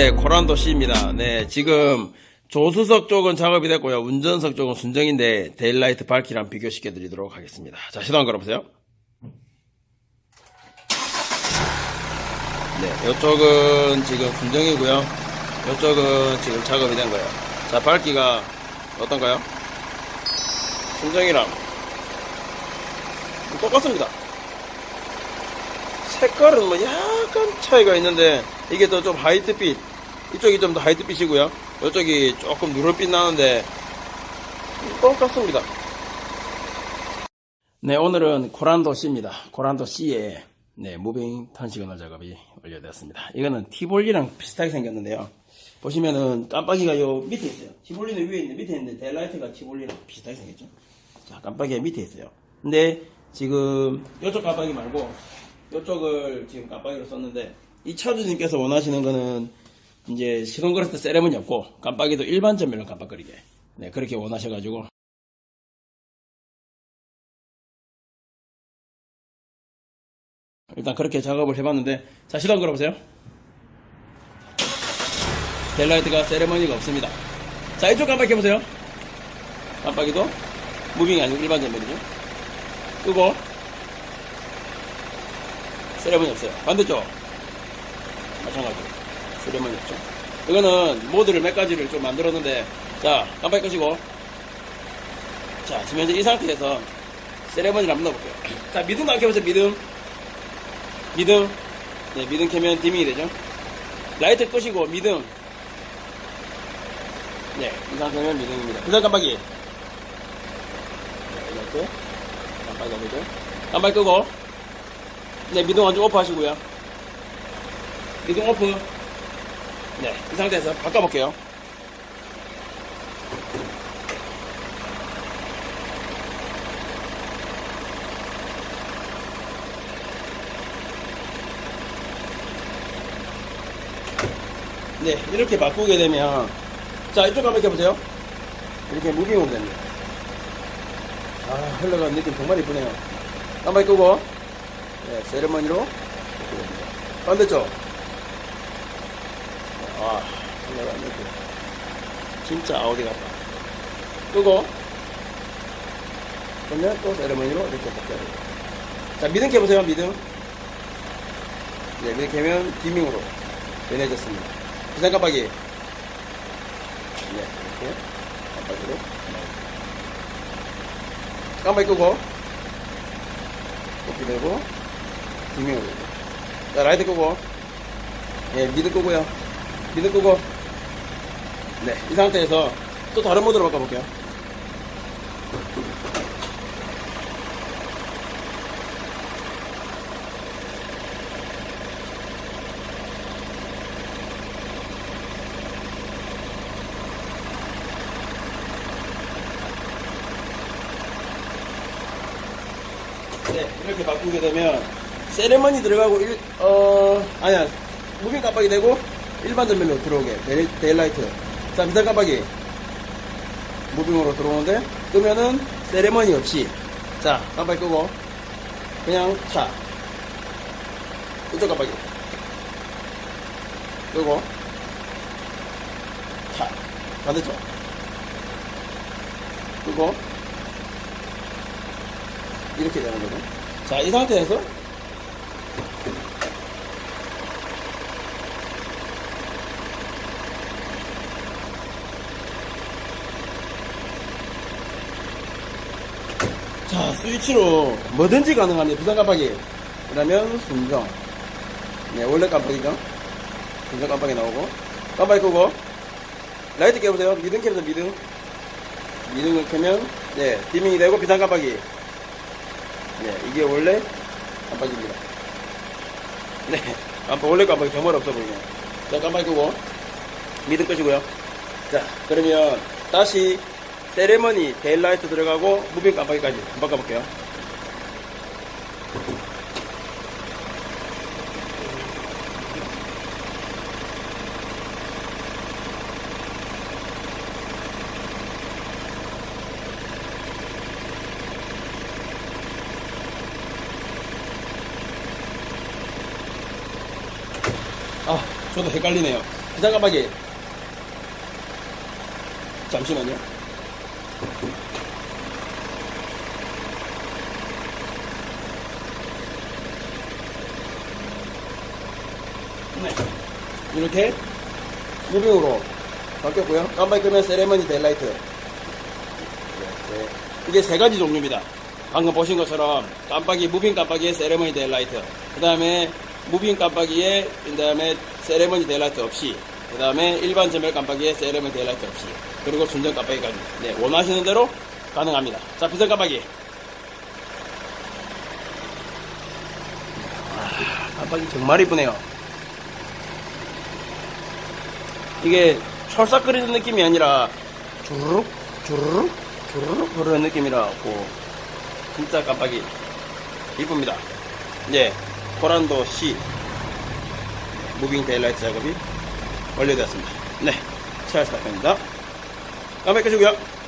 네, 코란도 C입니다. 네, 지금 조수석 쪽은 작업이 됐고요. 운전석 쪽은 순정인데 데일라이트 밝기랑 비교시켜 드리도록 하겠습니다. 자, 시동 걸어보세요. 네, 이쪽은 지금 순정이고요. 이쪽은 지금 작업이 된 거예요. 자, 밝기가 어떤가요? 순정이랑 똑같습니다. 색깔은 뭐 약간 차이가 있는데 이게 더 좀 하이트빛 이쪽이 좀 더 하이트빛이고요. 이쪽이 조금 누런빛 나는데 똑같습니다 네 오늘은 코란도 C입니다. 코란도 C에 네 무빙 턴 시그널 작업이 완료되었습니다. 이거는 티볼리랑 비슷하게 생겼는데요. 보시면은 깜빡이가 요 밑에 있어요. 티볼리는 위에 있는데 밑에 있는데 데일라이트가 티볼리랑 비슷하게 생겼죠? 자 깜빡이가 밑에 있어요. 근데 지금 이쪽 깜빡이 말고 이쪽을 지금 깜빡이로 썼는데 이 차주님께서 원하시는 거는 이제 시동 걸었을 때 세레머니 없고 깜빡이도 일반 전멸로 깜빡거리게. 네 그렇게 원하셔가지고. 일단 그렇게 작업을 해봤는데 자 시동 걸어보세요. 델라이트가 세레머니가 없습니다. 자 이쪽 깜빡이 해보세요. 깜빡이도 무빙이 아니고 일반 전멸이죠. 끄고. 세레머니 없어요. 반대쪽. 마찬가지로. 세레머니 없죠. 이거는 모드를 몇 가지를 좀 만들었는데, 자, 깜빡이 끄시고. 자, 지금 현재 이 상태에서 세레머니를 한번 넣어볼게요. 자, 미등도 안 켜보세요, 미등. 미등. 네, 미등 켜면 디밍이 되죠. 라이트 끄시고, 미등. 네, 이 상태면 미등입니다. 그 다음 깜빡이. 네, 이렇게. 깜빡이 넣으죠. 깜빡이 끄고. 네, 미동 완전 오프 하시고요. 미동 오프. 네, 이 상태에서 바꿔볼게요. 네, 이렇게 바꾸게 되면, 자, 이쪽 한번 켜보세요. 이렇게 무빙으로 됩니다. 아, 흘러가는 느낌 정말 이쁘네요. 깜빡이 끄고, 네, 세레머니로 이렇게 됩니다. 반대쪽. 아, 올라가 이렇게. 진짜 아우디 같다. 끄고, 그러면 또 세레머니로 이렇게 바뀌어요. 자, 미등 켜보세요, 미등. 네, 미등 켜면 디밍으로 변해졌습니다. 부산 깜빡이. 네, 이렇게. 깜빡이로. 깜빡이 끄고, kop이 되고, 분명히 자 라이트 끄고 예 미드 끄고요 미드 끄고. 네 이 상태에서 또 다른 모드로 바꿔볼게요. 네 이렇게 바꾸게 되면 세레머니 들어가고 일, 어 아니야. 무빙 깜빡이 되고 일반 전면으로 들어오게. 데일, 데일라이트. 자 비상 깜빡이. 무빙으로 들어오는데 끄면은 세레머니 없이. 자 깜빡이 끄고. 그냥 차. 이쪽 깜빡이. 끄고. 차. 반대쪽 끄고. 이렇게 되는 거죠. 자이 상태에서 자, 스위치로 뭐든지 가능합니다. 부산 깜빡이. 그러면 순정. 네, 원래 깜빡이죠. 순정 깜빡이 나오고. 깜빡이 끄고. 라이트 켜보세요. 미등 켜보세요, 미등. 미등을 켜면, 네, 디밍이 되고 비상 깜빡이. 네, 이게 원래 깜빡이입니다. 네, 깜빡, 원래 깜빡이 정말 없어 보이네요. 자, 깜빡이 끄고. 미등 끄시고요. 자, 그러면 다시 세레머니 데일라이트 들어가고 무빙 깜빡이까지 한번 바꿔볼게요 아 저도 헷갈리네요 비상 깜빡이. 잠시만요. 네. 이렇게 무빙으로 바뀌었고요. 깜빡이 끄면 세레머니 데일라이트. 이렇게. 이게 세 가지 종류입니다. 방금 보신 것처럼 깜빡이, 무빙 깜빡이에 세레머니 데일라이트. 그 다음에 무빙 깜빡이에, 그 다음에 세레머니 데일라이트 없이. 그 다음에 일반 전멸 깜빡이에 세레머니 데일라이트 없이. 그리고 순정 깜빡이까지. 네, 원하시는 대로 가능합니다. 자, 비상 깜빡이. 아, 깜빡이 정말 이쁘네요. 이게 철싹거리는 느낌이 아니라 주르륵 주르륵 주르륵 흐르는 느낌이라 갖고 진짜 깜빡이 이쁩니다. 이제 코란도 C 무빙 데일라이트 작업이 완료되었습니다. 네, 차일스타입니다 깜빡이 끄시고요.